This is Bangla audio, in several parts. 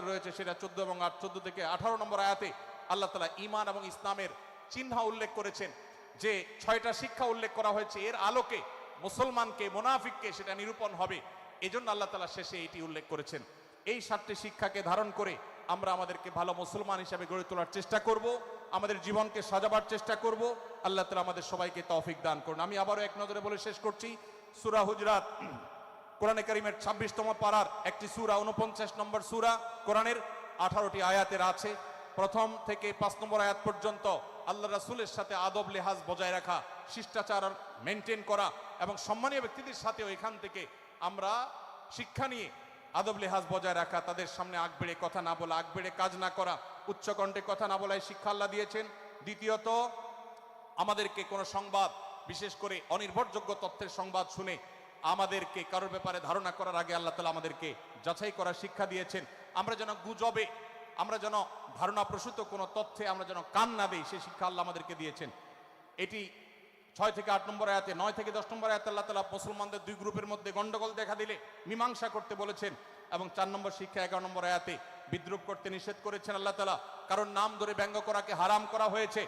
রয়েছে সেটা চোদ্দ এবং আট, চোদ্দ থেকে আঠারো নম্বর আয়াতে আল্লাহ তালা ইমান এবং ইসলামের চিহ্ন উল্লেখ করেছেন, যে ছয়টা শিক্ষা উল্লেখ করা হয়েছে। এর আলোকে মুসলমানকে, মোনাফিককে সেটা নিরূপণ হবে। এজন্য আল্লাহ তালা শেষে এটি উল্লেখ করেছেন। এই সাতটি শিক্ষাকে ধারণ করে আমরা আমাদেরকে ভালো মুসলমান হিসাবে গড়ে তোলার চেষ্টা করব, আমাদের জীবনকে সাজাবার চেষ্টা করব। আল্লাহ তালা আমাদের সবাইকে তৌফিক দান করুন। আমি আবারও এক নজরে বলে শেষ করছি, সুরা হুজরাত কোরআনে কারিমের ছাব্বিশতম পাড়ার একটি সুরা, উনপঞ্চাশ নম্বর সুরা, কোরআনের আঠারোটি আয়াতের আছে। প্রথম থেকে পাঁচ নম্বর আয়াত পর্যন্ত আল্লাহ রাসুলের সাথে আদব, লেহাজ বজায় রাখা, শিষ্টাচার মেনটেন করা এবং সম্মানীয় ব্যক্তিদের সাথেও এখান থেকে আমরা শিক্ষা নিয়ে আদব, লেহাজ বজায় রাখা, তাদের সামনে আগ বেড়ে কথা না বলা, আগ বেড়ে কাজ না করা উচ্চকণ্ঠে কথা না বলায় শিক্ষা আল্লাহ দিয়েছেন। দ্বিতীয়ত, আমাদেরকে কোনো সংবাদ, বিশেষ করে অনির্ভরযোগ্য তথ্যের সংবাদ শুনে আমাদেরকে, কারোর ব্যাপারে ধারণা করার আগে আল্লাহ তালা আমাদেরকে যাচাই করার শিক্ষা দিয়েছেন। আমরা যেন গুজবে, আমরা যেন ধারণা প্রসূত কোনো তথ্যে আমরা যেন কান না দিই, সে শিক্ষা আল্লাহ আমাদেরকে দিয়েছেন। এটি ছয় থেকে আট নম্বর আয়াতে, নয় থেকে দশ নম্বর আয়াতে আল্লাহ তালা মুসলমানদের দুই গ্রুপের মধ্যে গন্ডগোল দেখা দিলে মীমাংসা করতে বলেছেন এবং চার নম্বর শিক্ষা এগারো নম্বর আয়াতে বিদ্রুপ করতে নিষেধ করেছেন আল্লাহ তালা। কারণ নাম ধরে ব্যঙ্গ করাকে হারাম করা হয়েছে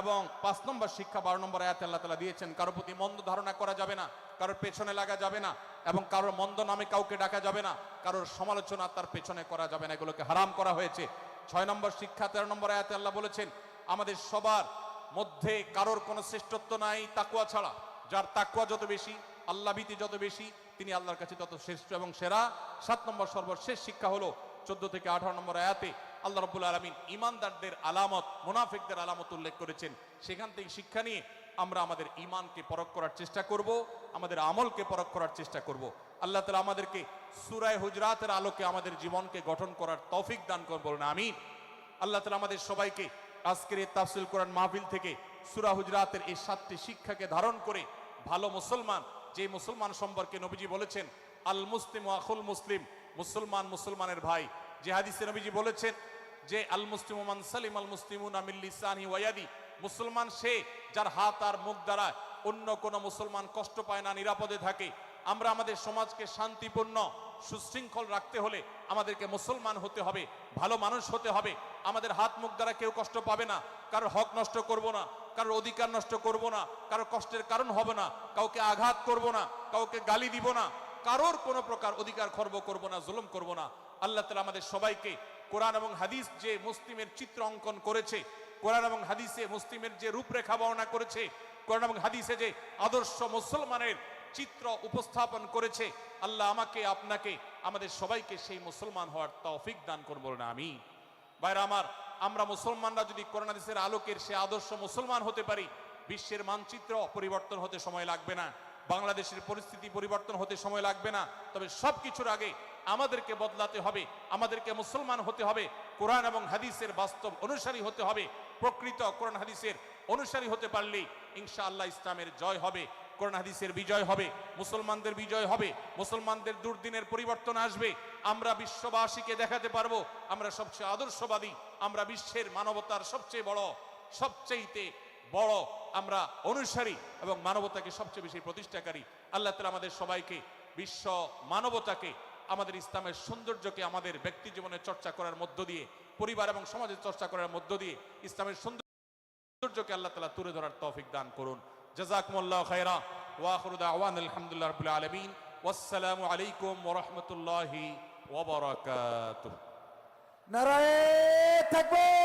এবং পাঁচ নম্বর শিক্ষা বারো নম্বর আয়াতে আল্লাহ তালা দিয়েছেন, কারোর প্রতি মন্দ ধারণা করা যাবে না, কারোর পেছনে লাগা যাবে না এবং কারোর মন্দ নামে কাউকে ডাকা যাবে না, কারোর সমালোচনা তার পেছনে করা যাবে না, এগুলোকে হারাম করা হয়েছে। ছয় নম্বর শিক্ষা তেরো নম্বর আয়াতে আল্লাহ বলেছেন, আমাদের সবার মধ্যে কারোর কোনো শ্রেষ্ঠত্ব নাই তাকুয়া ছাড়া। যার তাকুয়া যত বেশি, আল্লাহ ভীতি যত বেশি, তিনি আল্লাহর কাছে তত শ্রেষ্ঠ এবং সেরা। সাত নম্বর সর্বশেষ শিক্ষা হলো, চোদ্দ থেকে আঠারো নম্বর আয়াতে আল্লাহ রব্বুল আলমিন ইমানদারদের আলামত, মুনাফিকদের আলামত উল্লেখ করেছেন। সেখান থেকে শিক্ষা নিয়ে আমরা আমাদের ইমানকে পরখ করার চেষ্টা করব, আমাদের আমলকে পরখ করার চেষ্টা করব। আল্লাহ তালা আমাদেরকে সুরায় হুজরাতের আলোকে আমাদের জীবনকে গঠন করার তৌফিক দান করব বলুন আমিন। আল্লাহ তালা আমাদের সবাইকে আজকের এই তাফসিল কোরআন মাহফিল থেকে সুরা হুজরাতের এই সাতটি শিক্ষাকে ধারণ করে ভালো মুসলমান, যে মুসলমান সম্পর্কে নবীজি বলেছেন, আল মুসলিম আখুল মুসলিম, মুসলমান মুসলমানের ভাই। যে হাদিসে নবীজি বলেছেন যে আল মুসলিম মান সালিম আল মুসলিমুন আমিল্লিসানি ওয়াদি মুসলমান সে যার হাত আর মুখ দ্বারা অন্য কোন মুসলমান কষ্ট পায় না, নিরাপদে থাকে। আমরা আমাদের সমাজকে শান্তিপূর্ণ, সুশৃঙ্খল রাখতে হলে আমাদেরকে মুসলমান হতে হবে, ভালো মানুষ হতে হবে। আমাদের হাত মুখ দ্বারা কেউ কষ্ট পাবে না, কারোর হক নষ্ট করব না, কারোর অধিকার নষ্ট করব না, কারোর কষ্টের কারণ হবে না, কাউকে আঘাত করব না, কাউকে গালি দিব না, কারোর কোনো প্রকার অধিকার খর্ব করব না, জুলুম করব না। আল্লাহ তালা আমাদের সবাইকে কোরআন এবং হাদিস যে মুসলিমের চিত্র অঙ্কন করেছে, কোরআন এবং হাদিসে মুসলিমের যে রূপরেখা বর্ণনা করেছে, কোরআন এবং হাদিসে যে আদর্শ মুসলমানের চিত্র উপস্থাপন করেছে, আল্লাহ আমাকে, আপনাকে, আমাদের সবাইকে সেই মুসলমান হওয়ার তৌফিক দান করব না আমি বাইরে আমার, আমরা মুসলমানরা যদি কোরআন হাদিসের আলোকের সে আদর্শ মুসলমান হতে পারি, বিশ্বের মানচিত্র পরিবর্তন হতে সময় লাগবে না। বাংলাদেশের পরিস্থিতি পরিবর্তন হতে সময় লাগবে না। তবে সব কিছুর আগে আমাদেরকে বদলাতে হবে, আমাদেরকে মুসলমান হতে হবে, কোরআন এবং হাদিসের বাস্তব অনুসারী হতে হবে, প্রকৃত কোরআন হাদিসের অনুসারী হতে পারলেই ইনশাআল্লাহ ইসলামের জয় হবে, কোরআন হাদিসের বিজয় হবে, মুসলমানদের বিজয় হবে, মুসলমানদের দুর্দিনের পরিবর্তন আসবে। আমরা বিশ্ববাসীকে দেখাতে পারব, আমরা সবচেয়ে আদর্শবাদী, আমরা বিশ্বের মানবতার সবচেয়ে বড় সবচেয়েতে বড় আমরা অনুসারী এবং মানবতাকে সবচেয়ে বেশি প্রতিষ্ঠাকারী। আল্লাহ তালা আমাদের সবাইকে বিশ্ব মানবতাকে, আমাদের ইসলামের সৌন্দর্যকে, আমাদের ব্যক্তি জীবনে চর্চা করার মধ্য দিয়ে, পরিবার এবং সমাজের চর্চা করার মধ্য দিয়ে ইসলামের সৌন্দর্যকে আল্লাহ তালা তুলে ধরার তৌফিক দান করুন। জাজাকুমুল্লাহ খায়রা ওয়াখরু দাওয়ান আলহামদুলিল্লাহ রাব্বিল আলামিন। ওয়াসসালামু আলাইকুম ওয়া রাহমাতুল্লাহি ওয়া বারাকাতুহু। নারায়ে তাকবীর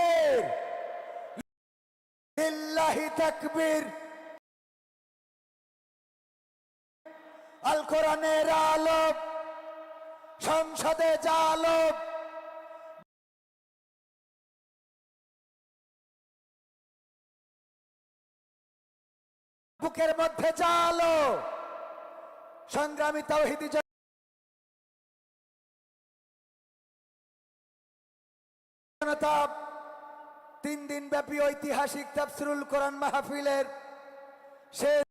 তাকবীর। আল কোরআনের আলো সংসদে যা জালো বুকের মধ্যে জালো সংগ্রামী তাওহিদি জনতা তিন দিন ব্যাপী ঐতিহাসিক তাফসিরুল কোরআন মাহফিলের শেষ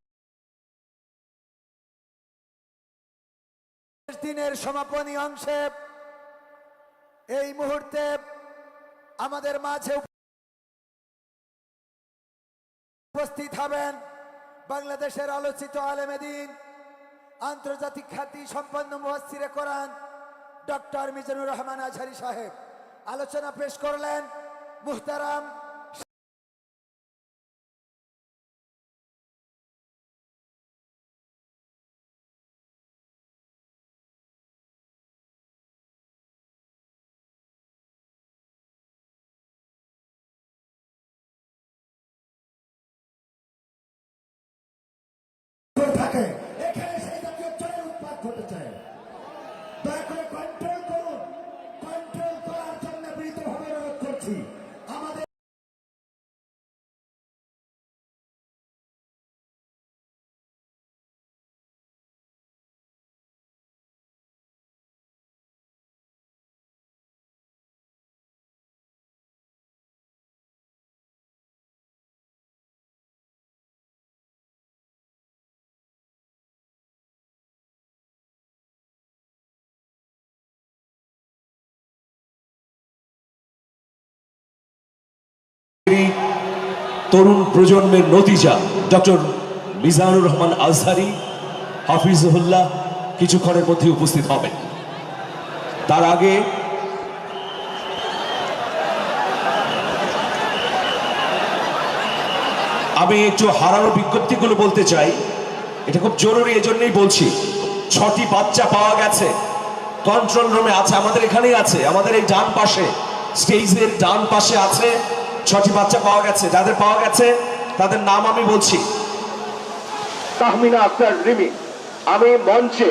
দিনের সমাপনী অংশে এই মুহূর্তে আমাদের মাঝে উপস্থিত হবেন বাংলাদেশের আলোচিত আলেমেদিন আন্তর্জাতিক খ্যাতি সম্পন্ন মুহাসিরে কোরআন ডক্টর মিজানুর রহমান আজহারি সাহেব। আলোচনা পেশ করলেন মুহতারাম তরুণ প্রজন্মের নতিজা, ডক্টর মিজানুর রহমান আজহারি হাফিজুল্লাহ কিছুক্ষণের মধ্যে উপস্থিত হবেন। তার আগে আমি একটু হারানো বিজ্ঞপ্তিগুলো বলতে চাই। এটা খুব জরুরি, এজন্যই বলছি। ছটি বাচ্চা পাওয়া গেছে। কন্ট্রোল রুমে আছে, আমাদের এখানেই আছে। আমাদের এই ডান পাশে, স্টেজের ডান পাশে আছে। ছটি বাচ্চা পাওয়া গেছে। যাদের পাওয়া গেছে তাদের নাম আমি বলছি। তাহমিনা আক্তার রিমি। আমি মঞ্চে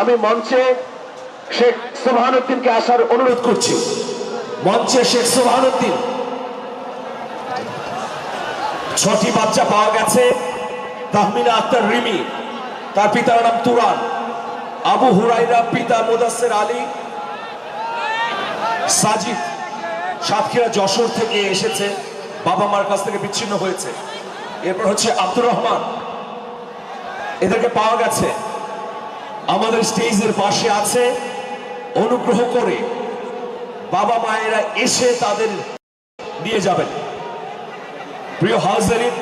আমি মঞ্চে শেখ সোহানুদ্দিনকে আসার অনুরোধ করছি। মঞ্চে শেখ সোহানুদ্দিন ছটি বাচ্চা পাওয়া গেছে তাহমিনা আক্তার রিমি। তার পিতার নাম তুরান। আবু হুরাইরা পিতা মুদাসের আলী। সাজিদ। সাতক্ষীরা যশোর থেকে এসেছে, বাবা মার কাছ থেকে বিচ্ছিন্ন হয়েছে। এরপর হচ্ছে আব্দুর রহমান। এদেরকে পাওয়া গেছে। আমাদের স্টেজের পাশে আছে, অনুগ্রহ করে বাবা মায়েরা এসে তাদের নিয়ে যাবেন। প্রিয় হাজারিন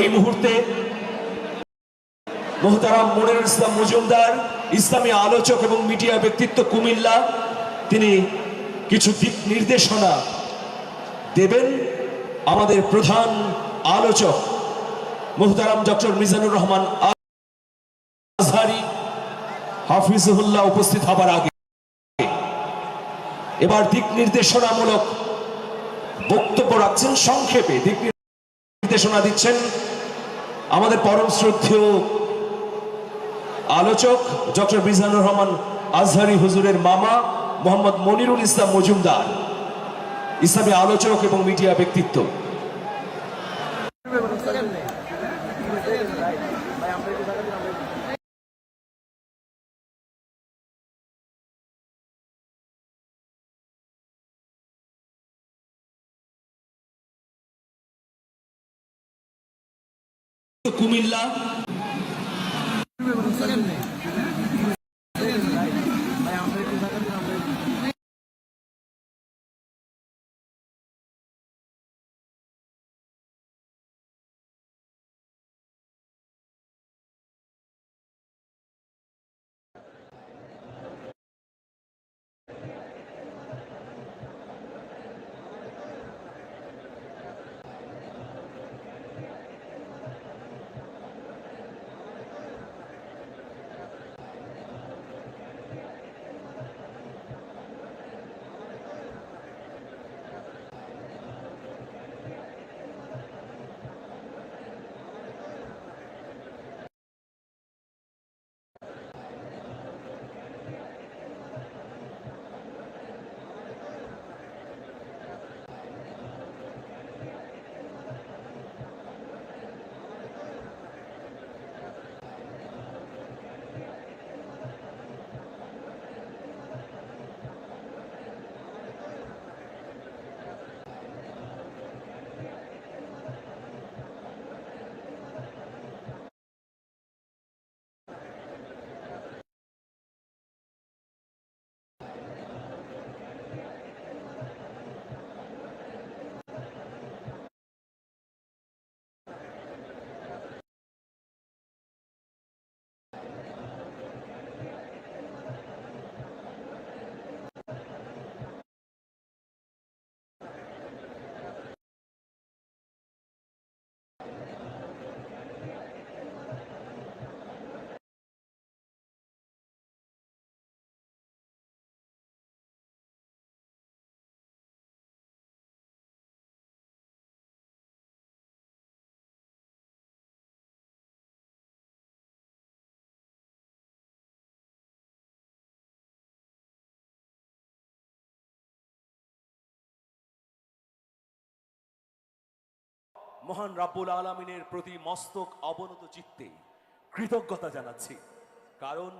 এই মুহূর্তে মোহতারাম মনিরুল ইসলাম মজুমদার, ইসলামী আলোচক এবং মিডিয়া ব্যক্তিত্ব কুমিল্লা, তিনি কিছু দিক নির্দেশনা দেবেন আমাদের প্রধান আলোচক মোহতারাম ডক্টর মিজানুর রহমান হাফিজুল্লাহ উপস্থিত হবার আগে। এবার দিক নির্দেশনামূলক বক্তব্য রাখছেন, সংক্ষেপে দিক নির্দেশনা দিচ্ছেন আমাদের পরম শ্রদ্ধেয় আলোচক ডক্টর মিজানুর রহমান আজহারি হুজুরের মামা মোহাম্মদ মনিরুল ইসলাম মজুমদার ইসলামী আলোচক এবং মিডিয়া ব্যক্তিত্ব। কুমিল্লা। মহান রাব্বুল আলমিনের প্রতি মস্তক অবনত চিত্তে কৃতজ্ঞতা জানাচ্ছি। কারণ